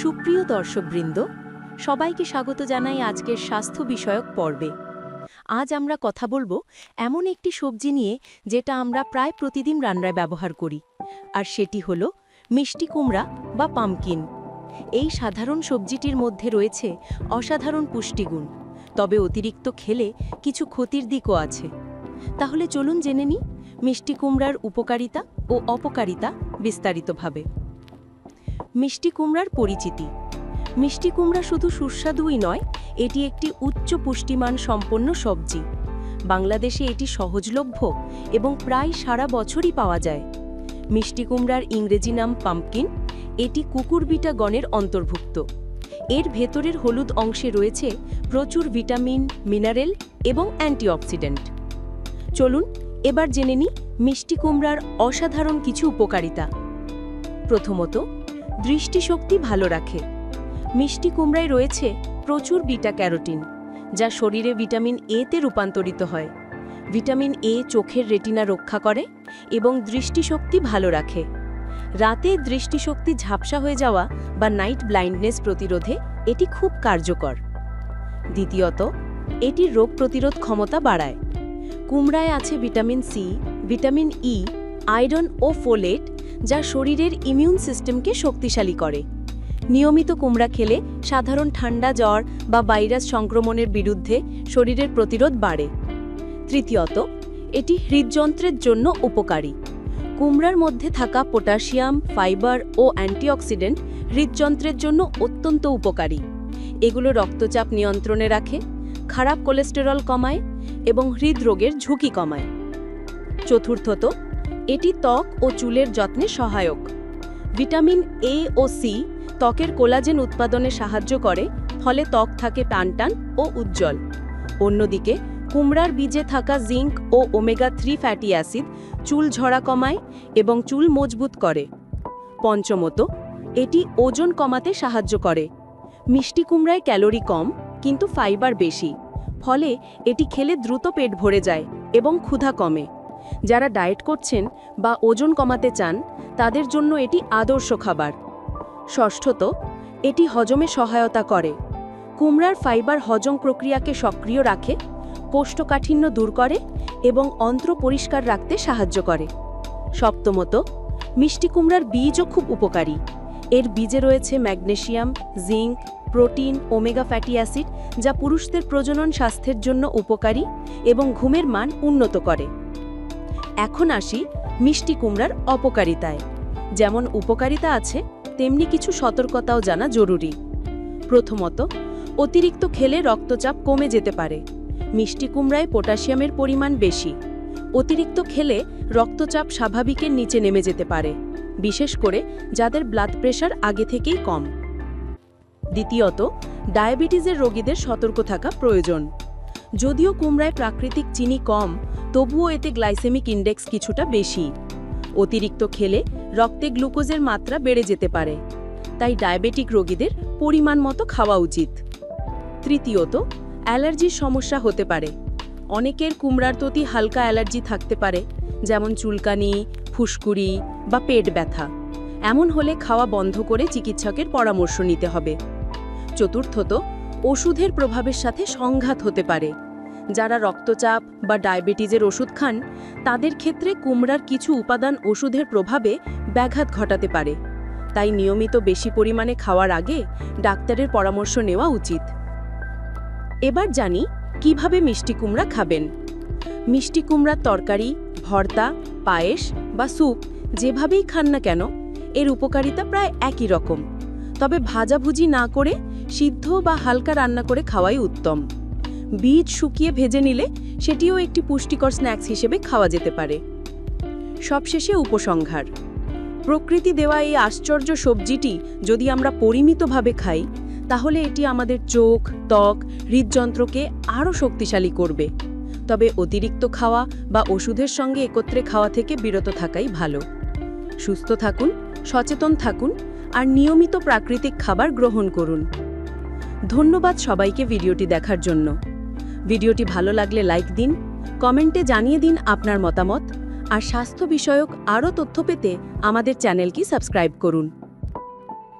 সুপ্রিয় দর্শকবৃন্দ, সবাইকে স্বাগত জানাই আজকের স্বাস্থ্য বিষয়ক পর্বে। আজ আমরা কথা বলব এমন একটি সবজি নিয়ে যেটা আমরা প্রায় প্রতিদিন রান্নায় ব্যবহার করি, আর সেটি হলো মিষ্টি কুমড়া বা পামকিন। এই সাধারণ সবজিটির মধ্যে রয়েছে অসাধারণ পুষ্টিগুণ, তবে অতিরিক্ত খেলে কিছু ক্ষতির দিকও আছে। তাহলে চলুন জেনে নিই মিষ্টি কুমড়ার উপকারিতা ও অপকারিতা বিস্তারিতভাবে। মিষ্টি কুমড়ার পরিচিতি। মিষ্টি কুমড়া শুধু সুস্বাদুই নয়, এটি একটি উচ্চ পুষ্টিমান সম্পন্ন সবজি। বাংলাদেশে এটি সহজলভ্য এবং প্রায় সারা বছরই পাওয়া যায়। মিষ্টি কুমড়ার ইংরেজি নাম পাম্পকিন, এটি কুকুরবিটা গণের অন্তর্ভুক্ত। এর ভেতরের হলুদ অংশে রয়েছে প্রচুর ভিটামিন, মিনারেল এবং অ্যান্টিঅক্সিডেন্ট। চলুন, এবার জেনে নিই মিষ্টি কুমড়ার অসাধারণ কিছু উপকারিতা। প্রথমত দৃষ্টিশক্তি ভালো রাখে। মিষ্টি কুমড়ায় রয়েছে প্রচুর বিটা ক্যারোটিন, যা শরীরে ভিটামিন এতে রূপান্তরিত হয়। ভিটামিন এ চোখের রেটিনা রক্ষা করে এবং দৃষ্টিশক্তি ভালো রাখে। রাতে দৃষ্টিশক্তি ঝাপসা হয়ে যাওয়া বা নাইট ব্লাইন্ডনেস প্রতিরোধে এটি খুব কার্যকর। দ্বিতীয়ত, এটি রোগ প্রতিরোধ ক্ষমতা বাড়ায়। কুমড়ায় আছে vitamin C vitamin E iron ও ফোলেট যা শরীরের ইমিউন সিস্টেমকে শক্তিশালী করে। নিয়মিত কুমড়া খেলে সাধারণ ঠান্ডা জ্বর বা ভাইরাস সংক্রমণের বিরুদ্ধে শরীরের প্রতিরোধ বাড়ে। তৃতীয়ত, এটি হৃদযন্ত্রের জন্য উপকারী। কুমড়ার মধ্যে থাকা পটাশিয়াম, ফাইবার ও অ্যান্টিঅক্সিডেন্ট হৃদযন্ত্রের জন্য অত্যন্ত উপকারী। এগুলো রক্তচাপ নিয়ন্ত্রণে রাখে, খারাপ কোলেস্টেরল কমায় এবং হৃদরোগের ঝুঁকি কমায়। চতুর্থত এটি ত্বক ও চুলের যত্নে সহায়ক। ভিটামিন এ ও সি ত্বকের কোলাজেন উৎপাদনে সাহায্য করে, ফলে ত্বক থাকে টানটান ও উজ্জ্বল। অন্যদিকে, কুমড়ার বীজে থাকা জিঙ্ক ও ওমেগা থ্রি ফ্যাটি অ্যাসিড চুল ঝরা কমায় এবং চুল মজবুত করে। পঞ্চমত, এটি ওজন কমাতে সাহায্য করে। মিষ্টি কুমড়ায় ক্যালোরি কম, কিন্তু ফাইবার বেশি, ফলে এটি খেলে দ্রুত পেট ভরে যায় এবং ক্ষুধা কমে। যারা ডায়েট করছেন বা ওজন কমাতে চান, তাদের জন্য এটি আদর্শ খাবার। ষষ্ঠত, এটি হজমে সহায়তা করে। কুমড়ার ফাইবার হজম প্রক্রিয়াকে সক্রিয় রাখে, কোষ্ঠকাঠিন্য দূর করে এবং অন্ত্র পরিষ্কার রাখতে সাহায্য করে। সপ্তমত, মিষ্টি কুমড়ার বীজও খুব উপকারী। এর বীজে রয়েছে magnesium zinc, protein, omega fatty acid যা পুরুষদের প্রজনন স্বাস্থ্যের জন্য উপকারী এবং ঘুমের মান উন্নত করে। এখন আসি মিষ্টি কুমড়ার অপকারিতায়। যেমন উপকারিতা আছে, তেমনি কিছু সতর্কতাও জানা জরুরি। প্রথমত, অতিরিক্ত খেলে রক্তচাপ কমে যেতে পারে। মিষ্টি কুমড়ায় পটাশিয়ামের পরিমাণ বেশি। অতিরিক্ত খেলে রক্তচাপ স্বাভাবিকের নিচে নেমে যেতে পারে, বিশেষ করে যাদের ব্লাড প্রেশার আগে থেকেই কম। দ্বিতীয়ত ডায়াবেটিসের রোগীদের সতর্ক থাকা প্রয়োজন। যদিও কুমড়ায় প্রাকৃতিক চিনি কম তবুও এতে গ্লাইসেমিক ইন্ডেক্স কিছুটা বেশি। অতিরিক্ত খেলে রক্তে গ্লুকোজের মাত্রা বেড়ে যেতে পারে। তাই ডায়াবেটিক রোগীদের পরিমাণ মতো খাওয়া উচিত। তৃতীয়ত, অ্যালার্জির সমস্যা হতে পারে। অনেকের কুমড়ার প্রতি হালকা অ্যালার্জি থাকতে পারে, যেমন চুলকানি, ফুসকুড়ি বা পেট ব্যথা। এমন হলে খাওয়া বন্ধ করে চিকিৎসকের পরামর্শ নিতে হবে। চতুর্থত, ওষুধের প্রভাবের সাথে সংঘাত হতে পারে। যারা রক্তচাপ বা ডায়াবেটিসের ওষুধ খান, তাদের ক্ষেত্রে কুমড়ার কিছু উপাদান ওষুধের প্রভাবে ব্যাঘাত ঘটাতে পারে। তাই নিয়মিত বেশি পরিমাণে খাওয়ার আগে ডাক্তারের পরামর্শ নেওয়া উচিত। এবার জানি, কীভাবে মিষ্টি কুমড়া খাবেন? মিষ্টি কুমড়ার তরকারি, ভর্তা, পায়েস বা স্যুপ যেভাবেই খান না কেন, এর উপকারিতা প্রায় একই রকম। তবে ভাজাভুজি না করে সিদ্ধ বা হালকা রান্না করে খাওয়াই উত্তম। বীজ শুকিয়ে ভেজে নিলে সেটিও একটি পুষ্টিকর স্ন্যাক্স হিসেবে খাওয়া যেতে পারে। সবশেষে উপসংহার। প্রকৃতি দেওয়া এই আশ্চর্য সবজিটি যদি আমরা পরিমিতভাবে খাই, তাহলে এটি আমাদের চোখ, ত্বক, হৃদযন্ত্রকে আরও শক্তিশালী করবে। তবে অতিরিক্ত খাওয়া বা ওষুধের সঙ্গে একত্রে খাওয়া থেকে বিরত থাকাই ভালো। সুস্থ থাকুন, সচেতন থাকুন আর নিয়মিত প্রাকৃতিক খাবার গ্রহণ করুন। ধন্যবাদ সবাইকে ভিডিওটি দেখার জন্য। ভিডিওটি ভালো লাগলে লাইক দিন, কমেন্টে জানিয়ে দিন আপনার মতামত, আর স্বাস্থ্য বিষয়ক আরও তথ্য পেতে আমাদের চ্যানেলটি সাবস্ক্রাইব করুন।